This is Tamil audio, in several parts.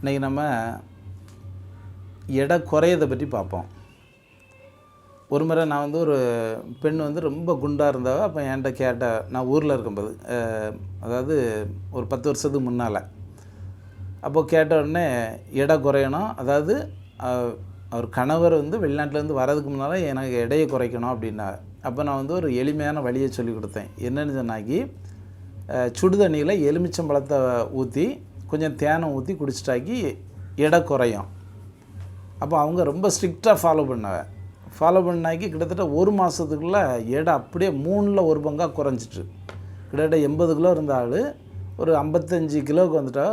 இன்னைக்கு நம்ம எடை குறையதை பற்றி பார்ப்போம். ஒரு முறை நான் வந்து ஒரு பெண் வந்து ரொம்ப குண்டாக இருந்தவ அப்போ என்கிட்ட கேட்ட நான் ஊரில் இருக்கும்போது அதாவது ஒரு பத்து வருஷத்துக்கு முன்னால். அப்போது கேட்ட உடனே எடை குறையணும். அதாவது அவர் கணவர் வந்து வெளிநாட்டிலேருந்து வரதுக்கு முன்னால் எனக்கு எடையை குறைக்கணும் அப்படின்னாங்க அப்போ நான் வந்து ஒரு எளிமையான வழியை சொல்லி கொடுத்தேன். என்னென்னு சொன்னாக்கி சுடு தண்ணியில் எலுமிச்சம்பழத்தை ஊற்றி கொஞ்சம் தேனை ஊற்றி குடிச்சிட்டாக்கி எடை குறையும். அப்போ அவங்க ரொம்ப ஸ்ட்ரிக்டாக ஃபாலோ பண்ணாங்க. ஃபாலோ பண்ணாக்கி கிட்டத்தட்ட ஒரு மாதத்துக்குள்ளே எடை அப்படியே மூணில் ஒரு பங்காக குறைஞ்சிட்டு கிட்டத்தட்ட எண்பது கிலோ இருந்த ஆள் ஒரு ஐம்பத்தஞ்சு கிலோவுக்கு வந்துட்டா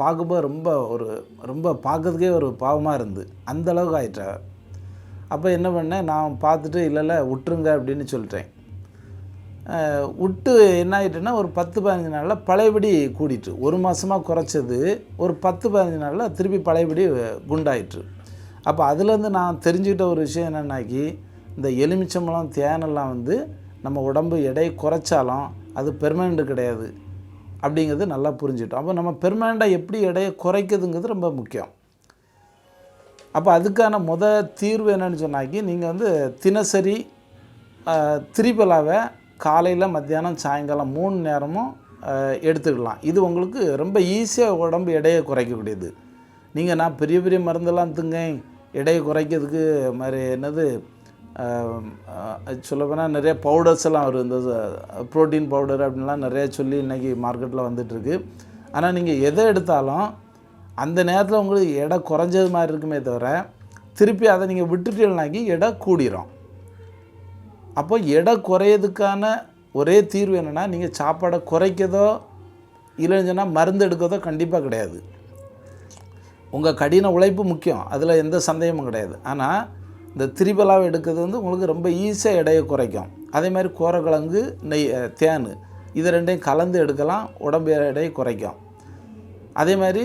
பார்க்கும்போது ரொம்ப ஒரு ரொம்ப பார்க்கறதுக்கே ஒரு பாவமாக இருந்து. அந்த அளவுக்கு ஆயிட்டா. அப்போ என்ன பண்ணேன் நான் பார்த்துட்டு இல்லைல்ல விட்டுருங்க அப்படின்னு சொல்லிட்டேன். விட்டு என்ன ஆயிட்டுன்னா ஒரு பத்து பதினஞ்சு நாளில் பழையபடி கூடிட்டு ஒரு மாதமாக குறைச்சது ஒரு பத்து பதினஞ்சு நாளில் திருப்பி பழையபடி குண்டாயிற்று. அப்போ அதுலேருந்து நான் தெரிஞ்சுக்கிட்ட ஒரு விஷயம் என்னென்னாக்கி இந்த எலுமிச்சம்பழம் தேனெல்லாம் வந்து நம்ம உடம்பு எடை குறைச்சாலும் அது பெர்மனெண்ட்டு கிடையாது அப்படிங்கிறது நல்லா புரிஞ்சுட்டோம் அப்போ நம்ம பெர்மனெண்ட்டாக எப்படி எடையை குறைக்குதுங்கிறது ரொம்ப முக்கியம். அப்போ அதுக்கான முத தீர்வு என்னென்னு சொன்னாக்கி நீங்கள் வந்து தினசரி திரிபலாவை காலையில் மத்தியானம் சாயங்காலம் மூணு நேரமும் எடுத்துக்கலாம். இது உங்களுக்கு ரொம்ப ஈஸியாக உடம்பு எடையை குறைக்கக்கூடியது. நீங்கள் நான் பெரிய பெரிய மருந்தெல்லாம் திங்க எடையை குறைக்கிறதுக்கு மாதிரி என்னது சொல்லப்போனால் நிறைய பவுடர்ஸ் எல்லாம் வரும் இந்த ப்ரோட்டீன் பவுடர் அப்படின்லாம் நிறைய சொல்லி இன்றைக்கி மார்க்கெட்டில் வந்துட்டுருக்கு. ஆனால் நீங்கள் எதை எடுத்தாலும் அந்த நேரத்தில் உங்களுக்கு எடை குறைஞ்சது மாதிரி இருக்குமே தவிர திருப்பி அதை நீங்கள் விட்டுட்டீங்கனாக்கி எடை கூடிரும். அப்போ எடை குறையதுக்கான ஒரே தீர்வு என்னென்னா நீங்கள் சாப்பாடை குறைக்கதோ இல்லைன்னு சொன்னால் மருந்து எடுக்கதோ கண்டிப்பாக கிடையாது. உங்கள் கடின உழைப்பு முக்கியம் அதில் எந்த சந்தேகமும் கிடையாது. ஆனால் இந்த திரிபலாவை எடுக்கிறது வந்து உங்களுக்கு ரொம்ப ஈஸியாக எடையை குறைக்கும். அதே மாதிரி கோரக்கிழங்கு நெய் தேன் இது ரெண்டையும் கலந்து எடுக்கலாம் உடம்பு எடையை குறைக்கும். அதே மாதிரி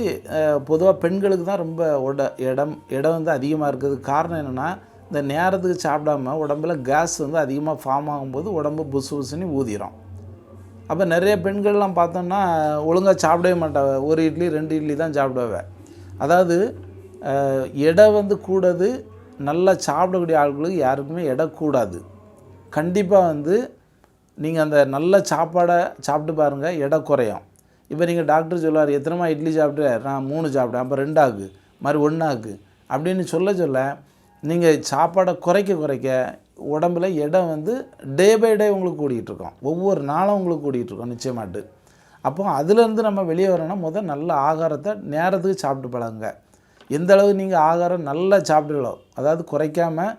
பொதுவாக பெண்களுக்கு தான் ரொம்ப உட இடம் இடம் வந்து அதிகமாக இருக்குது காரணம் என்னென்னா இந்த நேரத்துக்கு சாப்பிடாம உடம்புல கேஸ் வந்து அதிகமாக ஃபார்ம் ஆகும்போது உடம்பு புசு புசுன்னு ஊதிரும். அப்போ நிறைய பெண்கள்லாம் பார்த்தோம்னா ஒழுங்காக சாப்பிடவே மாட்டாங்க ஒரு இட்லி ரெண்டு இட்லி தான் சாப்பிடுவேன் அதாவது எடை வந்து கூடாது நல்லா சாப்பிடக்கூடிய ஆட்களுக்கு யாருக்குமே எடை கூடாது. கண்டிப்பாக வந்து நீங்கள் அந்த நல்ல சாப்பாடை சாப்பிட்டு பாருங்கள் எடை குறையும். இப்போ நீங்கள் டாக்டர் சொல்லுவார் எத்தனைமா இட்லி சாப்பிட்டு? நான் மூணு சாப்பிட்டேன். அப்போ ரெண்டாக்கு மாதிரி ஒன்றாக்கு அப்படின்னு சொல்ல சொல்ல நீங்கள் சாப்பாடை குறைக்க குறைக்க உடம்புல இடம் வந்து டே பை டே உங்களுக்கு கூடிகிட்டு இருக்கோம். ஒவ்வொரு நாளும் உங்களுக்கு கூடிகிட்டு இருக்கோம் நிச்சயமாட்டு. அப்போ அதுலேருந்து நம்ம வெளியே வரணும்னா முதல் நல்ல ஆகாரத்தை நேரத்துக்கு சாப்பிட்டு பழகுங்க. எந்த அளவு நீங்கள் ஆகாரம் நல்லா சாப்பிடுங்களோ அதாவது குறைக்காமல்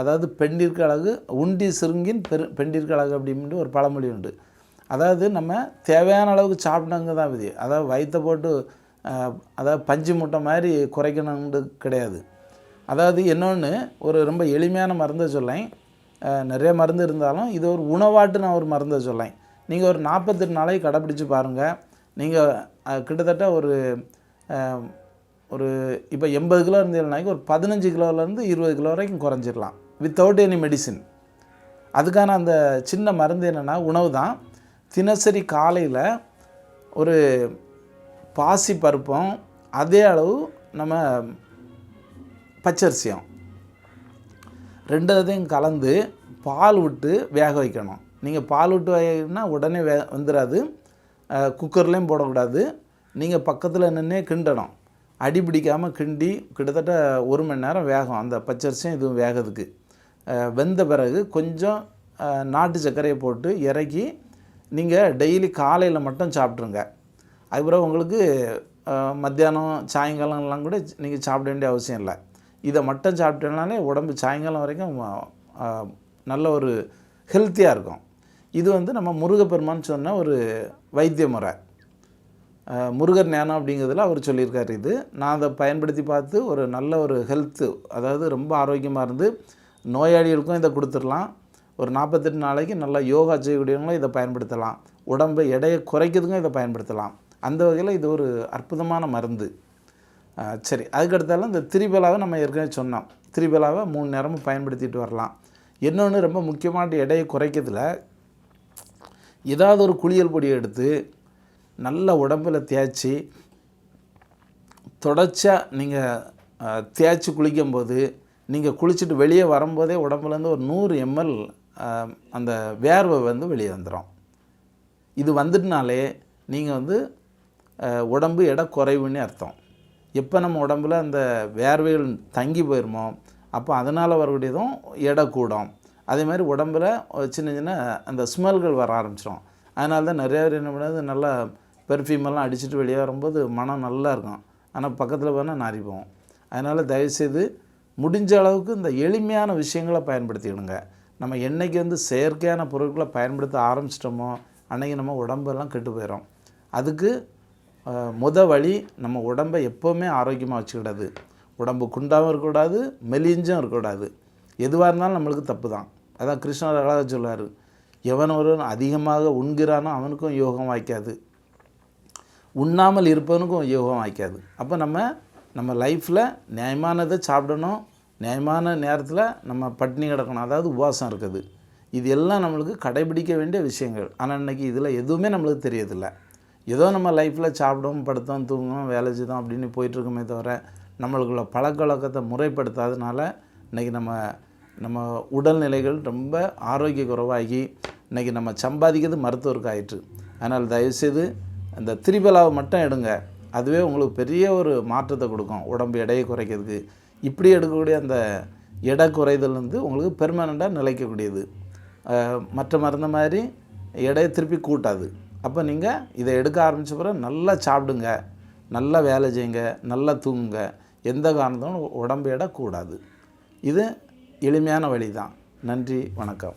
அதாவது பெண்டிற்கு அழகு உண்டி சிறுங்கின் பெரு பெண்டிற்கு அழகு அப்படின்ட்டு ஒரு பழமொழி உண்டு. அதாவது நம்ம தேவையான அளவுக்கு சாப்பிட்டாங்க தான் விதி. அதாவது வயிற்றை போட்டு அதாவது பஞ்சு முட்டை மாதிரி குறைக்கணும்னு கிடையாது. அதாவது இன்னொன்று ஒரு ரொம்ப எளிமையான மருந்தை சொல்லேன். நிறைய மருந்து இருந்தாலும் இது ஒரு உணவாட்டு நான் ஒரு மருந்தை சொல்லேன். நீங்கள் ஒரு நாற்பத்தெட்டு நாளைக்கு கடைப்பிடிச்சு பாருங்கள் நீங்கள் கிட்டத்தட்ட ஒரு ஒரு இப்போ எண்பது கிலோ இருந்தீங்கன்னாக்கி ஒரு பதினஞ்சு கிலோலேருந்து இருபது கிலோ வரைக்கும் குறைஞ்சிடலாம். வித்தவுட் எனி மெடிசின் அதுக்கான அந்த சின்ன மருந்து என்னென்னா உணவு தான். தினசரி காலையில் ஒரு பாசி பருப்பம் அதே அளவு நம்ம பச்சரிசியம். ரெண்டுத்தையும் கலந்து பால் விட்டு வேக வைக்கணும். நீங்கள் பால் விட்டு வேகனா உடனே வே வந்துடாது குக்கர்லேயும் போடக்கூடாது. நீங்கள் பக்கத்தில் நின்று கிண்டணும். அடி பிடிக்காமல் கிண்டி கிட்டத்தட்ட ஒரு மணி நேரம் வேகும் அந்த பச்சரிசியும் இதுவும் வேகிறதுக்கு. வெந்த பிறகு கொஞ்சம் நாட்டு சர்க்கரையை போட்டு இறக்கி நீங்கள் டெய்லி காலையில் மட்டும் சாப்பிட்ருங்க அதுக்கப்புறம் உங்களுக்கு மத்தியானம் சாயங்காலம்லாம் கூட நீங்கள் சாப்பிட வேண்டிய அவசியம் இல்லை. இதை மட்டும் சாப்பிட்டேனாலே உடம்பு சாயங்காலம் வரைக்கும் நல்ல ஒரு ஹெல்த்தியாக இருக்கும். இது வந்து நம்ம முருகப்பெருமான்னு சொன்ன ஒரு வைத்திய முறை. முருகர் ஞானம் அப்படிங்கிறதுல அவர் சொல்லியிருக்கார் இது. நான் அதை பயன்படுத்தி பார்த்து ஒரு நல்ல ஒரு ஹெல்த்து அதாவது ரொம்ப ஆரோக்கியமாக இருந்து நோயாளிகளுக்கும் இதை கொடுத்துடலாம். ஒரு நாற்பத்தெட்டு நாளைக்கு நல்லா யோகா செய்யக்கூடியவங்களும் இதை பயன்படுத்தலாம். உடம்பு எடையை குறைக்கிறதுக்கும் இதை பயன்படுத்தலாம். அந்த வகையில் இது ஒரு அற்புதமான மருந்து. சரி. அதுக்கடுத்தாலும் இந்த திரிபலாவை நம்ம ஏற்கனவே சொன்னோம். திரிபலாவை மூணு நேரமும் பயன்படுத்திட்டு வரலாம். இன்னொன்று ரொம்ப முக்கியமான எடையை குறைக்கிறதுல ஏதாவது ஒரு குளியல் பொடியை எடுத்து நல்ல உடம்பில் தேய்ச்சி தொடர்ச்சியாக நீங்கள் தேய்ச்சி குளிக்கும்போது நீங்கள் குளிச்சுட்டு வெளியே வரும்போதே உடம்புலேருந்து ஒரு நூறு எம்எல் அந்த வேர்வை வந்து வெளியே வந்துடும் இது வந்துட்டுனாலே நீங்கள் வந்து உடம்பு எடை குறைவுன்னு அர்த்தம். எப்போ நம்ம உடம்புல அந்த வேர்வைகள் தங்கி போயிருமோ அப்போ அதனால் வரக்கூடியதும் எடை கூடும் அதே மாதிரி உடம்புல சின்ன சின்ன அந்த ஸ்மெல்கள் வர ஆரம்பிச்சிடும் அதனால தான் நிறைய பேர் என்ன பண்ணுறது நல்லா பெர்ஃப்யூமெல்லாம் அடிச்சுட்டு வெளியே வரும்போது மனம் நல்லா இருக்கும். ஆனால் பக்கத்தில் போனால் நாரி போவோம் அதனால் தயவுசெய்து முடிஞ்ச அளவுக்கு இந்த எளிமையான விஷயங்களை பயன்படுத்திக்கணுங்க நம்ம என்னைக்கு வந்து செயற்கையான பொருட்களை பயன்படுத்த ஆரம்பிச்சிட்டோமோ அன்னைக்கு நம்ம உடம்பெல்லாம் கெட்டு போயிடும் அதுக்கு முத வழி நம்ம உடம்பை எப்போவுமே ஆரோக்கியமாக வச்சுக்கிடாது. உடம்பு குண்டாகவும் இருக்கக்கூடாது மெலிஞ்சும் இருக்கக்கூடாது. எதுவாக இருந்தாலும் நம்மளுக்கு தப்பு தான். அதான் கிருஷ்ணர் அழகாக சொல்லுவார் எவன் ஒருவன் அதிகமாக உண்கிறானோ அவனுக்கும் யோகம் வாய்க்காது. உண்ணாமல் இருப்பவனுக்கும் யோகம் வாய்க்காது. அப்போ நம்ம நம்ம லைஃப்பில் நியாயமானதை சாப்பிடணும். நியாயமான நேரத்தில் நம்ம பட்டினி கிடக்கணும். அதாவது உபவாசம் இருக்குது. இது எல்லாம் நம்மளுக்கு கடைபிடிக்க வேண்டிய விஷயங்கள். ஆனால் இன்றைக்கி இதில் எதுவுமே நம்மளுக்கு தெரியதில்லை ஏதோ நம்ம லைஃப்பில் சாப்பிடுவோம் படுத்தோம் தூங்குவோம் வேலை செய்தோம் அப்படின்னு போயிட்டுருக்குமே தவிர நம்மளுக்குள்ள பழக்கவழக்கத்தை முறைப்படுத்தாதனால இன்றைக்கி நம்ம நம்ம உடல்நிலைகள் ரொம்ப ஆரோக்கிய குறைவாகி இன்றைக்கி நம்ம சம்பாதிக்கிறது மருத்துவருக்கு ஆயிற்று அதனால் தயவுசெய்து அந்த திரிபலாவை மட்டும் எடுங்க. அதுவே உங்களுக்கு பெரிய ஒரு மாற்றத்தை கொடுக்கும். உடம்பு எடையை குறைக்கிறதுக்கு. இப்படி எடுக்கக்கூடிய அந்த எடை குறைதல் வந்து உங்களுக்கு பெர்மனண்ட்டாக நிலைக்கக்கூடியது. மற்ற மருந்த மாதிரி எடையை திருப்பி கூட்டாது. அப்போ நீங்கள் இதை எடுக்க ஆரம்பித்த பிறகு நல்லா சாப்பிடுங்க. நல்லா வேலை செய்யுங்க. நல்லா தூங்குங்க. எந்த காரணத்தும் உடம்பு எடக்கூடாது இது எளிமையான வழி தான் நன்றி. வணக்கம்.